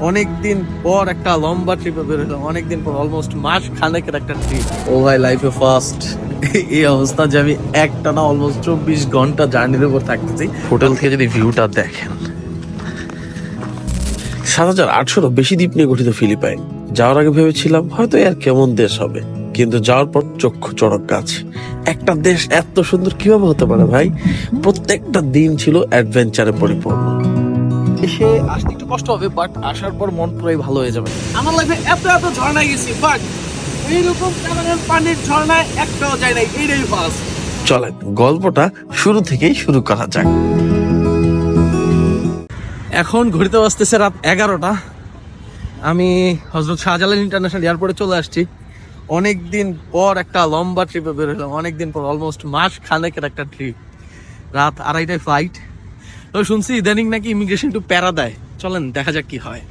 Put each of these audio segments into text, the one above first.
অনেক দিন পর একটা লম্বা ট্রিপে বেরোলাম অনেক দিন পর অলমোস্ট মাস খানেকের একটা ট্রিপ ও ভাই লাইফে ফার্স্ট এই অবস্থা যে আমি একটা না অলমোস্ট চব্বিশ ঘণ্টা জার্নির উপর থাকতেছি। হোটেল থেকে যদি ভিউটা দেখেন। সাত হাজার আটশোরও বেশি দ্বীপ নিয়ে গঠিত ফিলিপাইন। যাওয়ার আগে ভেবেছিলাম, হয়তো এর কেমন দেশ হবে। কিন্তু যাওয়ার পর চক্ষু চড়ক গাছ। একটা দেশ এত সুন্দর কীভাবে হতে পারে ভাই? প্রত্যেকটা দিন ছিল অ্যাডভেঞ্চারে পরিপূর্ণ। এসে আসতে একটু কষ্ট হবে বাট আসার পর মন পুরাই ভালো হয়ে যাবে। আমার লাইফে এত এত ঝর্ণায় গেছি বাট এইরকম কালারের পানির ঝর্ণায় একটাও যায় নাই এইটাই ফার্স্ট চলেন গল্পটা শুরু থেকেই শুরু করা যাক। এখন ঘুরতে বসতেছে রাত এগারোটা। আমি হজরত শাহজালাল ইন্টারন্যাশনাল এয়ারপোর্টে চলে আসছি। অনেক দিন পর একটা লম্বা ট্রিপে বেরোলাম অনেক দিন পর অলমোস্ট মাস খানেকের একটা ট্রিপ রাত আড়াইটায় ফ্লাইট তো শুনছি ইদানিং নাকি ইমিগ্রেশন একটু প্যারা দেয়। চলেন, দেখা যাক কি হয়।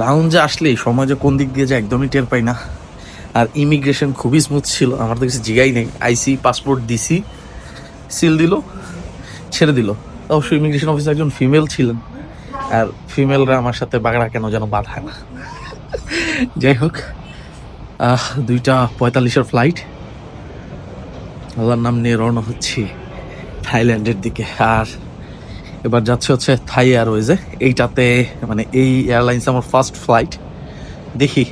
লাউঞ্জে আসলেই সমাজে কোন দিক দিয়ে যায় একদমই টের পাই না। আর ইমিগ্রেশন খুবই স্মুথ ছিল, আমার তো কিছু জিগাই নেই। আইসি পাসপোর্ট দিছি সিল দিল, ছেড়ে দিল। অবশ্যই ইমিগ্রেশন অফিসে একজন ফিমেল ছিলেন। আর ফিমেলরা আমার সাথে বাগড়া কেন যেন বাঁধায় না। যাই হোক দুইটা পঁয়তাল্লিশের ফ্লাইট আল্লাহর নাম নিয়ে রওনা হচ্ছি থাইল্যান্ডের দিকে। আর এবার যাচ্ছে হচ্ছে থাই এয়ারওয়েজে এইটাতে মানে এই এয়ারলাইন্স আমার ফার্স্ট ফ্লাইট দেখি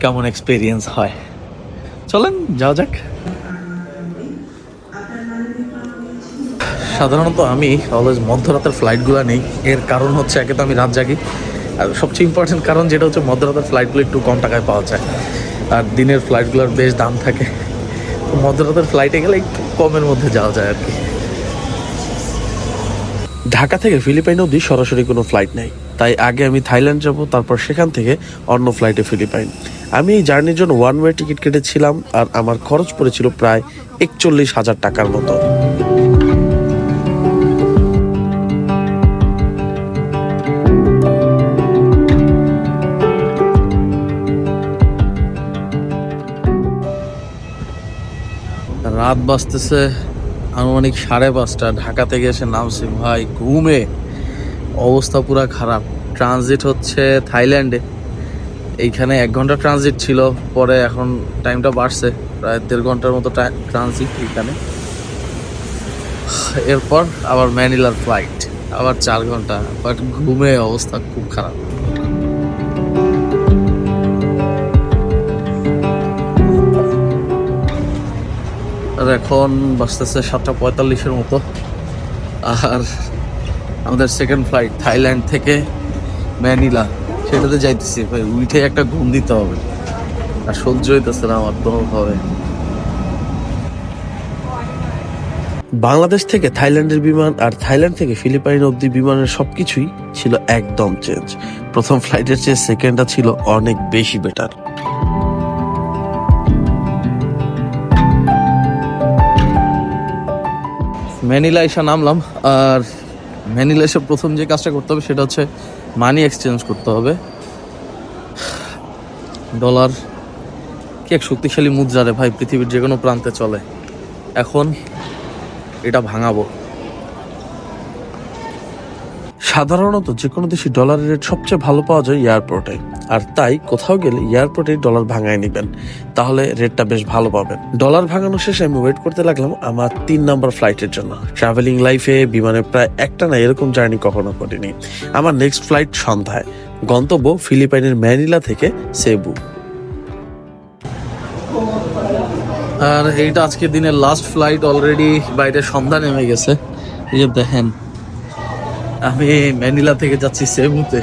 কেমন এক্সপিরিয়েন্স হয়। চলেন, যাওয়া যাক। সাধারণত আমি অলওয়েজ মধ্যরাতের ফ্লাইটগুলো নেই। এর কারণ হচ্ছে একে তো আমি রাত জাগি। আর সবচেয়ে ইম্পর্টেন্ট কারণ যেটা হচ্ছে, মধ্যরাতের ফ্লাইটগুলো একটু কম টাকায় পাওয়া যায়। আর দিনের ফ্লাইটগুলোর বেশ দাম থাকে। তো মধ্যরাতের ফ্লাইটে গেলে একটু কমের মধ্যে যাওয়া যায় আর কি। ঢাকা থেকে ফিলিপাইন অবধি সরাসরি কোনো ফ্লাইট নেই। তাই আগে আমি থাইল্যান্ড যাব, তারপর সেখান থেকে অন্য ফ্লাইটে ফিলিপাইন। আমি এই জার্নির জন্য ওয়ান ওয়ে টিকিট কেটেছিলাম আর আমার খরচ পড়েছিল প্রায় একচল্লিশ হাজার টাকার মতো। বাজতেছে আনুমানিক সাড়ে পাঁচটা। ঢাকা থেকে এসে নামছি, ভাই, ঘুমে। অবস্থা পুরা খারাপ। ট্রানজিট হচ্ছে থাইল্যান্ডে। এইখানে এক ঘণ্টা ট্রানজিট ছিল, পরে এখন টাইমটা বাড়ছে, প্রায় দেড় ঘণ্টার মতো ট্রানজিট এইখানে। এরপর আবার ম্যানিলার ফ্লাইট, আবার চার ঘণ্টা। বাট ঘুমে অবস্থা খুব খারাপ। আর এখন বাজতেছে সাতটা পঁয়তাল্লিশের মতো। আর আমাদের সেকেন্ড ফ্লাইট থাইল্যান্ড থেকে ম্যানিলা, সেটাতে যাইতেছি। ভাই, উঠে একটা ঘুম দিতে হবে। আর সহ্য হইতেছে না, আমার কোনোভাবে বাংলাদেশ থেকে থাইল্যান্ডের বিমান আর থাইল্যান্ড থেকে ফিলিপাইন অবধি বিমানের সবকিছুই ছিল একদম চেঞ্জ। প্রথম ফ্লাইটের চেয়ে সেকেন্ডটা ছিল অনেক বেশি বেটার ম্যানিলা এসে নামলাম, আর ম্যানিলা এসে প্রথম যে কাজটা করতে হবে সেটা হচ্ছে মানি এক্সচেঞ্জ করতে হবে। ডলার কি এক শক্তিশালী মুদ্রা রে ভাই, পৃথিবীর যে কোনো প্রান্তে চলে। এখন এটা ভাঙাবো। সাধারণত যে কোনো দেশে ডলারের রেট সবচেয়ে ভালো পাওয়া যায় এয়ারপোর্টে আর তাই কোথাও গেলে এয়ারপোর্টে ডলার ভাঙায় নেবেন। তাহলে রেটটা বেশ ভালো পাবেন। ডলার ভাঙানো শেষে আমি ওয়েট করতে লাগলাম আমার তিন নাম্বার ফ্লাইটের জন্য। ট্রাভেলিং লাইফে বিমানে প্রায় একটা না এরকম জার্নি কখনো করিনি। আমার নেক্সট ফ্লাইট সন্ধ্যায়। গন্তব্য ফিলিপাইনের ম্যানিলা থেকে সেবু। আর এইটা আজকের দিনের লাস্ট ফ্লাইট অলরেডি বাইরে সন্ধ্যা নেমে গেছে। এই যে দেখেন আমি ম্যানিলা থেকে যাচ্ছি সেবুতে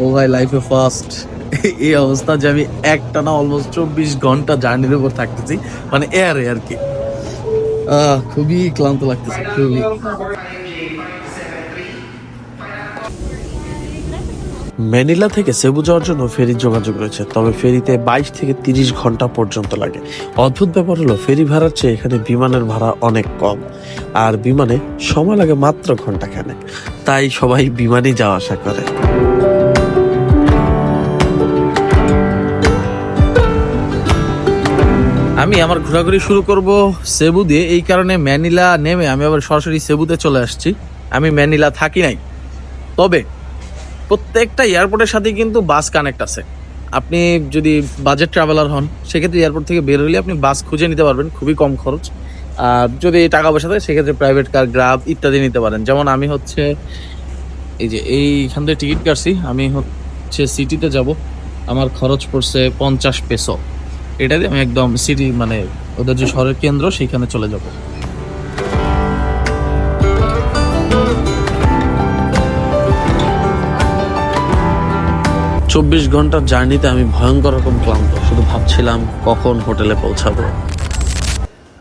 ও ভাই লাইফে ফার্স্ট এই অবস্থা যে আমি একটা না অলমোস্ট চব্বিশ ঘণ্টা জার্নির উপর থাকতেছি। মানে এয়ারে আর কি। খুবই ক্লান্ত লাগতেছে, খুবই। ম্যানিলা থেকে সেবু যাওয়ার জন্য ফেরি যোগাযোগ রয়েছে, তবে ফেরিতে বাইশ থেকে তিরিশ ঘণ্টা পর্যন্ত লাগে। অদ্ভুত ব্যাপার হলো, ফেরি ভাড়ার চেয়ে এখানে বিমানের ভাড়া অনেক কম, আর বিমানে সময় লাগে মাত্র ঘণ্টা খানেক। তাই সবাই বিমানে যাওয়া আসা করে। আমি আমার ঘোরাঘুরি শুরু করব সেবু দিয়ে। এই কারণে ম্যানিলা নেমে আমি আবার সরাসরি সেবুতে চলে আসছি। আমি ম্যানিলা থাকি নাই। তবে প্রত্যেকটা এয়ারপোর্টের সাথে কিন্তু বাস কানেক্ট আছে। আপনি যদি বাজেট ট্রাভেলার হন, সেক্ষেত্রে এয়ারপোর্ট থেকে বের হলে আপনি বাস খুঁজে নিতে পারবেন, খুবই কম খরচ। আর যদি টাকা পয়সা থাকে, সেক্ষেত্রে প্রাইভেট কার গ্রাব ইত্যাদি নিতে পারেন। যেমন আমি হচ্ছে, এই যে এইখান থেকে টিকিট কাটছি, আমি হচ্ছে সিটিতে যাব। আমার খরচ পড়ছে পঞ্চাশ পেসো এটা দিয়ে আমি একদম সিটি মানে ওদের যে শহরের কেন্দ্র সেইখানে চলে যাব। চব্বিশ ঘণ্টার জার্নিতে আমি ভয়ঙ্কর রকম ক্লান্ত। শুধু ভাবছিলাম কখন হোটেলে পৌঁছাবো।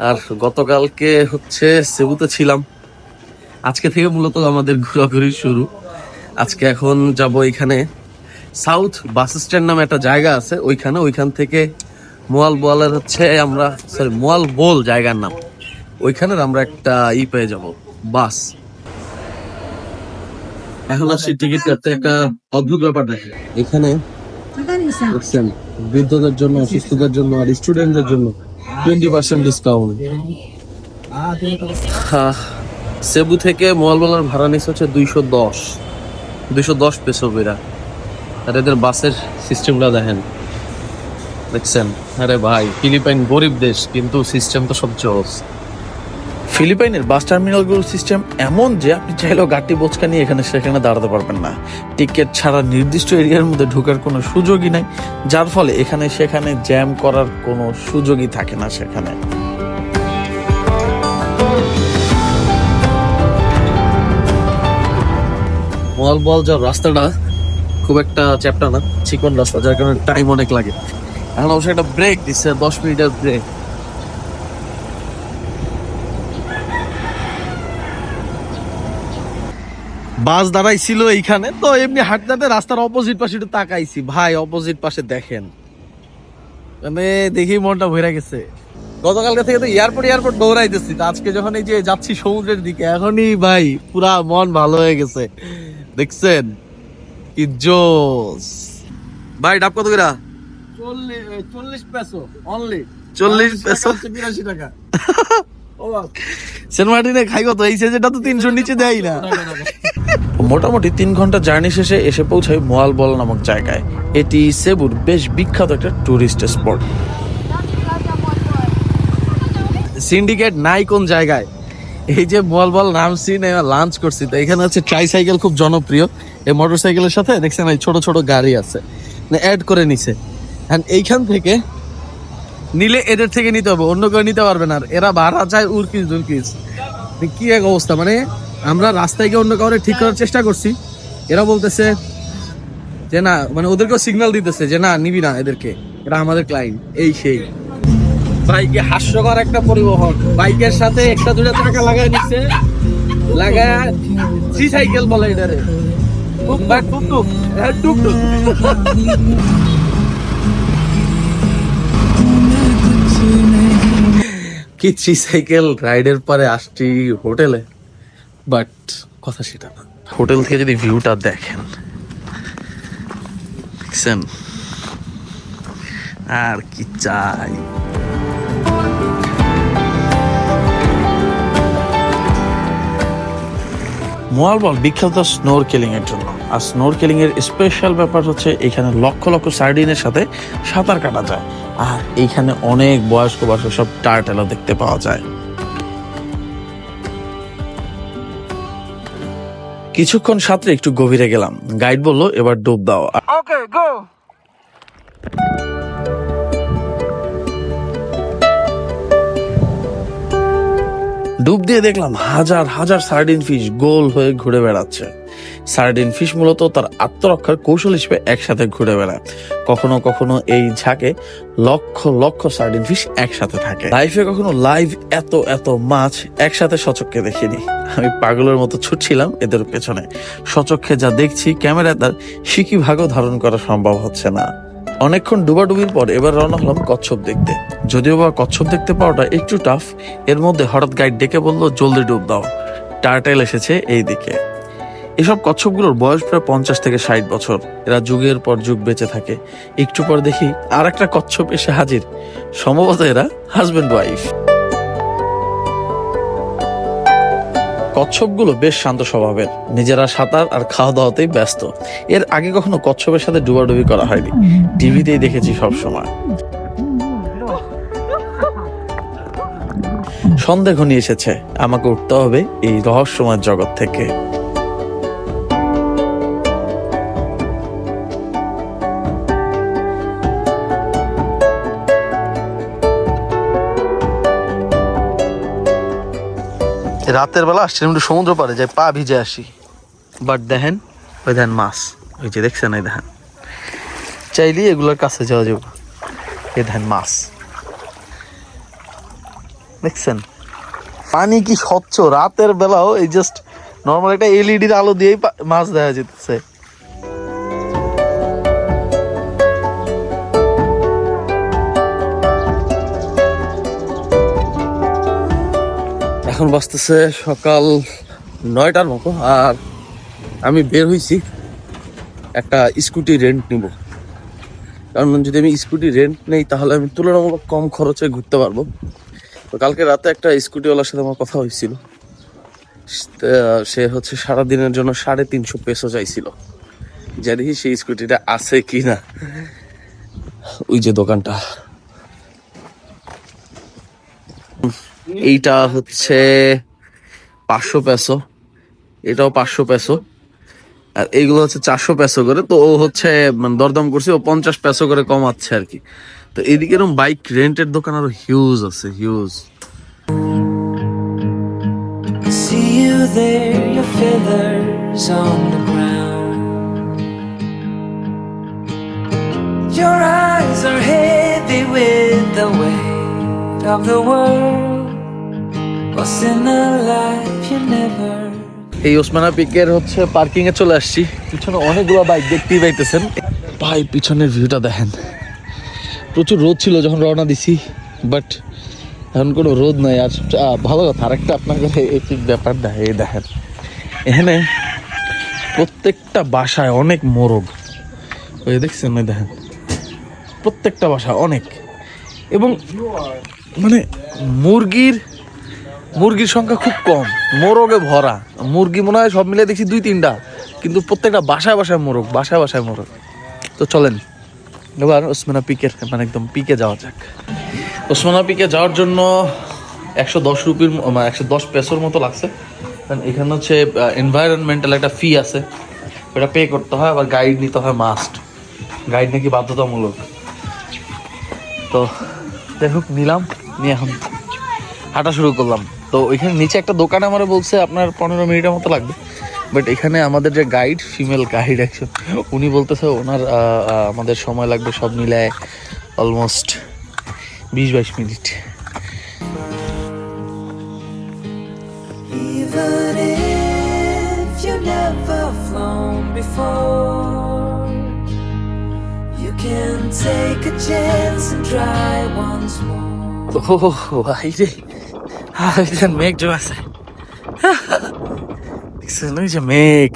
আর গতকালকে হচ্ছে সেবুতে ছিলাম। আজকে থেকে মূলত আমাদের ঘোরাঘুরি শুরু। আজকে এখন যাব এখানে সাউথ বাস স্ট্যান্ড নামে একটা জায়গা আছে, ওইখানে। ওইখান থেকে মোয়াল বোয়ালের হচ্ছে আমরা সরি মোয়াল বোল জায়গার নাম। ওইখানের আমরা একটা ই পেয়ে যাব, বাস। এখন আসছি টিকিট কাটতে একটা অদ্ভুত ব্যাপার দেখে। এখানে দেখছেন বৃদ্ধদের জন্য অসুস্থদের জন্য আর স্টুডেন্টদের জন্য টোয়েন্টি পার্সেন্ট ডিসকাউন্ট সেবু থেকে মোয়ালবেলার ভাড়া নিচ্ছে হচ্ছে দুইশো দশ। দুইশো দশ পেসো বেরা আর এদের বাসের সিস্টেমটা দেখেন। দেখছেন? আরে ভাই ফিলিপাইন গরিব দেশ কিন্তু সিস্টেম তো সব জোস। ফিলিপাইনের বাস টার্মিনালগুলোর সিস্টেম এমন যে আপনি চাইলেও গাড়ি বোচকা নিয়ে এখানে সেখানে দাঁড়াতে পারবেন না। টিকিট ছাড়া নির্দিষ্ট এরিয়ার মধ্যে ঢোকার কোনো সুযোগই নাই, যার ফলে এখানে সেখানে জ্যাম করার কোনো সুযোগই থাকে না সেখানে। মল বল যাওয়ার রাস্তাটা খুব একটা চ্যাপ্টা না, চিকন রাস্তা, যার কারণে টাইম অনেক লাগে। এখন অবশ্যই একটা ব্রেক দিচ্ছে, দশ মিনিটের ব্রেক বাস দাঁড়াইছিল এইখানে তো এমনি হাঁটতে হাঁটতে রাস্তার অপোজিট পাশে একটু তাকাইছি। ভাই অপোজিট পাশে দেখেন। মানে দেখি মনটা ভরে গেছে। গতকালকে থেকে তো এয়ারপোর্ট এয়ারপোর্ট দৌড়াইতেছি। তো আজকে যখন এই যে যাচ্ছি সমুদ্রের দিকে এখনই ভাই পুরা মন ভালো হয়ে গেছে। দেখছেন? কি জোস। ভাই ডাব কত করে? চল্লিশ পেসো অনলি চল্লিশ পেসো? বিরাশি টাকা। সেন্ট মার্টিনে খাই কত? এই সেজেটা তো তিনশোর নিচে দেয় না। মোটামুটি তিন ঘণ্টা জার্নি শেষে এসে পৌঁছাই মোয়ালবল নামক জায়গায়। এটি সেবুর বেশ বিখ্যাত একটা টুরিস্ট স্পট সিন্ডিকেট নাই কোন জায়গায়। এই যে মোয়ালবল নামছি লাঞ্চ করছি, তো এখানে হচ্ছে ট্রাইসাইকেল খুব জনপ্রিয়। এই মোটর সাইকেলের সাথে দেখছেন এই ছোট ছোট গাড়ি আছে। অ্যাড করে নিছে। And এইখান থেকে নিলে এদের থেকে নিতে হবে, অন্য কেউ নিতে পারবে না। আর এরা ভাড়া চায় উরকিস দুরকিস কি এক অবস্থা মানে আমরা রাস্তায় গিয়ে অন্য কাউরে ঠিক করার চেষ্টা করছি। এরা বলতেছে যে না মানে ওদেরকেও সিগন্যাল দিতেছে যে না নিবি না এদেরকে। এরা আমাদের ক্লায়েন্ট এই সেই। বাইকে হাস্যকর একটা পরিবহন। বাইকের সাথে একটা দুটা টাকা লাগায় নিচ্ছে লাগায় থ্রি সাইকেল বলে এটারে। হ্যাঁ, কি থ্রি সাইকেল রাইডের পরে আসছি হোটেলে? বাট কথা সেটা না। হোটেল থেকে যদি ভিউটা দেখেন আর কি চাই? মোয়ালবল বিখ্যাত স্নোর কেলিং এর জন্য। আর স্নোর কেলিং এর স্পেশাল ব্যাপার হচ্ছে এখানে লক্ষ লক্ষ সার্ডিনের সাথে সাঁতার কাটা যায়। আর এইখানে অনেক বয়স্ক বয়স্ক সব টার্টেলও দেখতে পাওয়া যায়। কিছুক্ষণ সাঁতরে একটু গভীরে গেলাম। গাইড বলল এবার ডুব দাও। ওকে গো ডুব দিয়ে দেখলাম হাজার হাজার সার্ডিন ফিশ গোল হয়ে ঘুরে বেড়াচ্ছে। সার্ডিন ফিশ মূলত তার আত্মরক্ষার কৌশল হিসেবে একসাথে ঘুরে বেড়ায়। কখনো কখনো এই ঝাঁকে লক্ষ লক্ষ সার্ডিন ফিশ একসাথে থাকে। লাইফে কখনো লাইভ এত এত মাছ একসাথে সচক্ষে দেখিনি। আমি পাগলের মতো ছুটছিলাম এদের পেছনে। সচক্ষে যা দেখছি, ক্যামেরায় তার সিকি ভাগও ধারণ করা সম্ভব হচ্ছে না। অনেকক্ষণ ডুবাডুবির পর এবার রওনা হলাম কচ্ছপ দেখতে। যদিও বা কচ্ছপ দেখতে পাওয়াটা একটু টাফ এর মধ্যে হঠাৎ গাইড ডেকে বলল, জলদি ডুব দাও। টার্টেল এসেছে এই দিকে এসব কচ্ছপগুলোর বয়স প্রায় পঞ্চাশ থেকে ষাট বছর। এরা যুগের পর যুগ বেঁচে থাকে। একটু পর দেখি আর একটা কচ্ছপ এসে হাজির। সম্ভবত এরা হাজবেন্ড ওয়াইফ কচ্ছপগুলো বেশ শান্ত স্বভাবের। নিজেরা সাঁতার আর খাওয়া দাওয়াতেই ব্যস্ত। এর আগে কখনো কচ্ছপের সাথে ডুবাডুবি করা হয়নি। টিভিতেই দেখেছি সব সময় সন্দেহ ঘনিয়ে এসেছে, আমাকে উঠতে হবে এই রহস্যময় জগৎ থেকে। রাতের বেলা আসছে একটু সমুদ্র পাড়ে যাই, পা ভিজে আসি। বাট দেখেন, ওই দেখেন মাছ ওই যে দেখছেন, এই দেখেন। চাইলি এগুলোর কাছে যাওয়া যাবে। এ দেখেন মাছ। দেখছেন? পানি কি স্বচ্ছ, রাতের বেলাও এই জাস্ট নর্মাল একটা এলইডির আলো দিয়েই মাছ দেখা যেতেছে। এখন বাজতেছে সকাল নয়টার মতো আর আমি বের হয়েছি একটা স্কুটি রেন্ট নিব। কারণ যদি আমি স্কুটি রেন্ট নেই, তাহলে আমি তুলনামূলক কম খরচে ঘুরতে পারব। তো কালকে রাতে একটা স্কুটিওয়ালার সাথে আমার কথা হয়েছিল। সে হচ্ছে সারা দিনের জন্য সাড়ে তিনশো পেসো চাইছিল। জানি সেই স্কুটিটা আছে কি না ওই যে দোকানটা। এইটা হচ্ছে পাঁচশো পেসো। এটাও পাঁচশো পেসো। আর এইগুলো হচ্ছে চারশো পেসো করে। তো ও হচ্ছে মানে দরদাম করছে, ও পঞ্চাশ পেসো করে কমাচ্ছে আর কি। তো এদিকে এরকম বাইক রেন্টের দোকান আরও হিউজ আছে huge. Your eyes are heavy with the weight of the world. এই ওসমানা পিকের হচ্ছে পার্কিং এ চলে আসছি। পিছনে অনেকগুলো বাইক দেখতেই পাইতেছেন। ভাই, পিছনের ভিউটা দেখেন। প্রচুর রোদ ছিল যখন রওনা দিছি বাট এখন কোনো রোদ নাই। আর ভালো কথা, আরেকটা আপনার কাছে এপিক ব্যাপার দেখে দেখেন। এখানে প্রত্যেকটা বাসায় অনেক মোরগ। ওই দেখছেন, ওই দেখেন। প্রত্যেকটা বাসায় অনেক। এবং মানে মুরগির মুরগির সংখ্যা খুব কম, মোরগে ভরা। মুরগি মনে হয় সব মিলে দেখছি দুই, তিনটা। কিন্তু প্রত্যেকটা বাসায় বাসায় মোরগ, বাসায় বাসায় মোরগ। তো চলেন, এবার ওসমানা পিকের মানে একদম পিকে যাওয়া যাক। ওসমানা পিকে যাওয়ার জন্য একশো দশ রুপির মানে একশো দশ পেসোর মতো লাগছে। কারণ এখানে হচ্ছে এনভায়রনমেন্টাল একটা ফি আছে। ওটা পে করতে হয়, আবার গাইড নিতে হয় মাস্ট গাইড নাকি বাধ্যতামূলক। তো হোক, নিলাম, নিয়ে এখন হাঁটা শুরু করলাম। তো ওইখানে নিচে একটা দোকান আমার বলছে আপনার পনেরো মিনিটের মতো লাগবে। বাট এখানে আমাদের যে গাইড ফিমেল গাইড একজন উনি বলতেছে ওনার আমাদের সময় লাগবে সব মিলায় অলমোস্ট বিশ বাইশ minute. Take a chance and try once more. রে হাই দেখেন মেঘ জমে আছে। দেখছেন ওই যে মেঘ।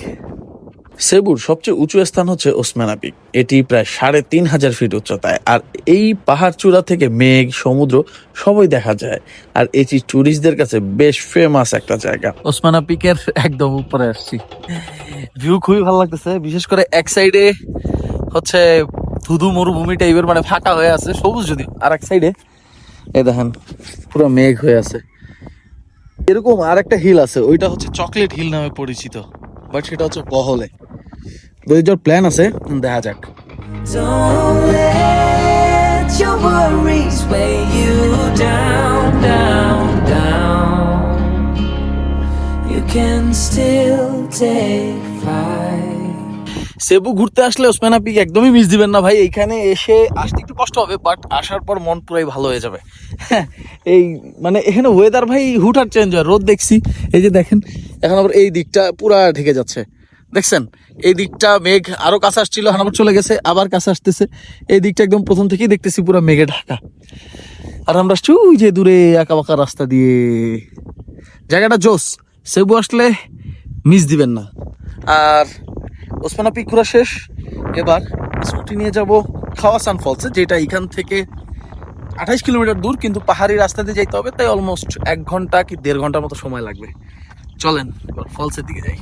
সেবুর সবচেয়ে উঁচু স্থান হচ্ছে ওসমানা পিক এটি প্রায় সাড়ে তিন হাজার ফিট উচ্চতায়। আর এই পাহাড় চূড়া থেকে মেঘ সমুদ্র সবই দেখা যায়। আর এটি টুরিস্টদের কাছে বেশ ফেমাস একটা জায়গা। ওসমানা পিকের একদম উপরে আসছি। ভিউ খুবই ভালো লাগতেছে। বিশেষ করে এক সাইডে হচ্ছে ধুধু মরুভূমি টাইপের মানে ফাঁকা হয়ে আছে সবুজ যদি। আর এক সাইডে এ দেখেন পুরো মেঘ হয়ে আছে। এরকম আর একটা হিল আছে, ওইটা হচ্ছে চকলেট হিল নামে পরিচিত বাট সেটা হচ্ছে বহলে। যার প্ল্যান আছে, দেখা যাক। Can still take সেবু ঘুরতে আসলে ওসমানা পিক একদমই মিস দিবেন না ভাই। এইখানে এসে আসতে একটু কষ্ট হবে বাট আসার পর মন পুরাই ভালো হয়ে যাবে। হ্যাঁ এই মানে এখানে ওয়েদার ভাই হুটহাট চেঞ্জ হয়, রোদ দেখছি। এই যে দেখেন, এখন আবার এই দিকটা পুরা ঢেকে যাচ্ছে। দেখছেন? এই দিকটা মেঘ আরও কাছে আসছিল আবার চলে গেছে, আবার কাছে আসতেছে। এই দিকটা একদম প্রথম থেকেই দেখতেছি পুরো মেঘে ঢাকা। আর আমরা আসছি ওই যে দূরে আঁকা বাঁকা রাস্তা দিয়ে। জায়গাটা জোস, সেবু আসলে মিস দিবেন না। আর ওসমানা পিক ঘোরা শেষ। এবার স্কুটি নিয়ে যাব খাওয়াসান ফলসে যেটা এখান থেকে আঠাইশ কিলোমিটার দূর, কিন্তু পাহাড়ি রাস্তা দিয়ে যাইতে হবে, তাই অলমোস্ট এক ঘণ্টা কি দেড় ঘণ্টার মতো সময় লাগবে। চলেন, এবার ফলসের দিকে যাই।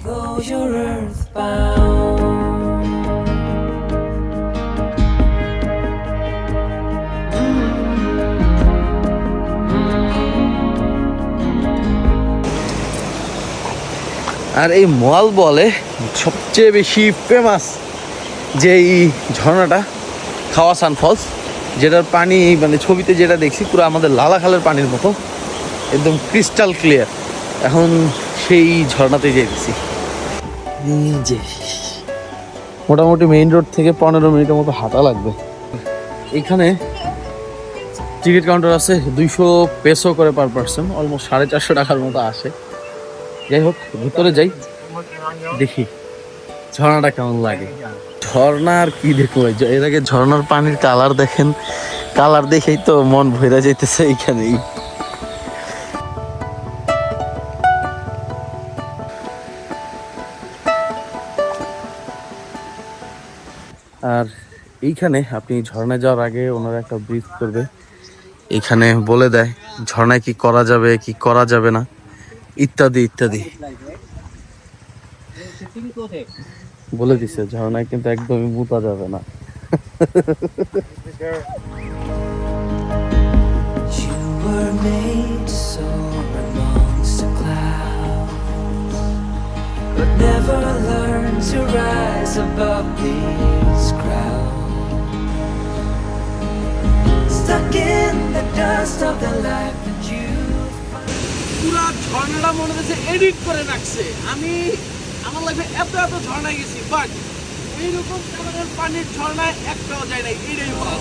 আর এই মোয়াল বলে সবচেয়ে বেশি ফেমাস যে এই ঝর্ণাটা খাওয়াসান ফলস যেটার পানি মানে ছবিতে যেটা দেখছি পুরো আমাদের লালাখালের পানির মতো একদম ক্রিস্টাল ক্লিয়ার এখন সেই ঝর্ণাতে যেতেছি যে মোটামুটি মেইন রোড থেকে পনেরো মিনিটের মতো হাঁটা লাগবে। এখানে টিকিট কাউন্টার আছে দুইশো পেসো করে পার পার্সন অলমোস্ট সাড়ে চারশো টাকার মতো আসে। যাই হোক, ভিতরে যাই। দেখি, ঝর্ণাটা কেমন লাগে? ঝর্ণা আর কি দেখব? এর আগে ঝর্ণার পানির কালার দেখেন। কালার দেখেই তো মন ভরে যাইতেছে এইখানেই। আর এইখানে আপনি ঝর্ণায় যাওয়ার আগে ওনারা একটা ব্রিজ করবে। এখানে বলে দেয়, ঝর্ণায় কি করা যাবে, কি করা যাবে না। ইত্যাদি ইত্যাদি বলে দিছে ঝর্ণায় কিন্তু একদমই মুতা যাবে না never learn to rise above these crowds. Stuck in the dust of the life পুরা ঝর্ণাটা মনে হচ্ছে এডিট করে রাখছে। আমি আমার লাইফে এত এত ঝর্ণায় গেছি বাট এইরকম কালারের পানির ঝর্ণায় একটাও যায় নাই এইটাই বলা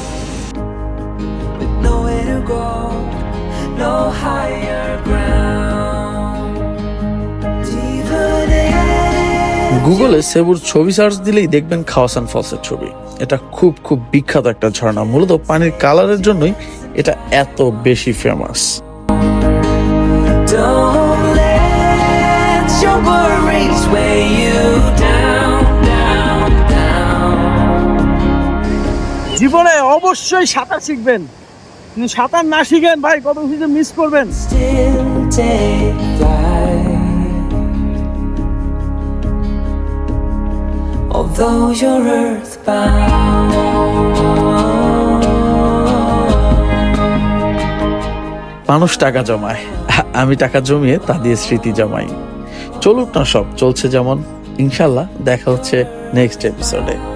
no higher ground. Even গুগলে সেবুর ছবি সার্চ দিলেই দেখবেন খাওয়াসান ফলসের ছবি। এটা খুব খুব বিখ্যাত একটা ঝর্ণা। মূলত পানির কালারের জন্যই এটা এত বেশি ফেমাস জীবনে অবশ্যই সাঁতার শিখবেন। সাঁতার না শিখেন ভাই কত কিছু মিস করবেন। Although you're earthbound মানুষ টাকা জমায়। আমি টাকা জমিয়ে তা দিয়ে স্মৃতি জমাই। চলুক না সব, চলছে যেমন। ইনশাল্লাহ দেখা হচ্ছে নেক্সট এপিসোডে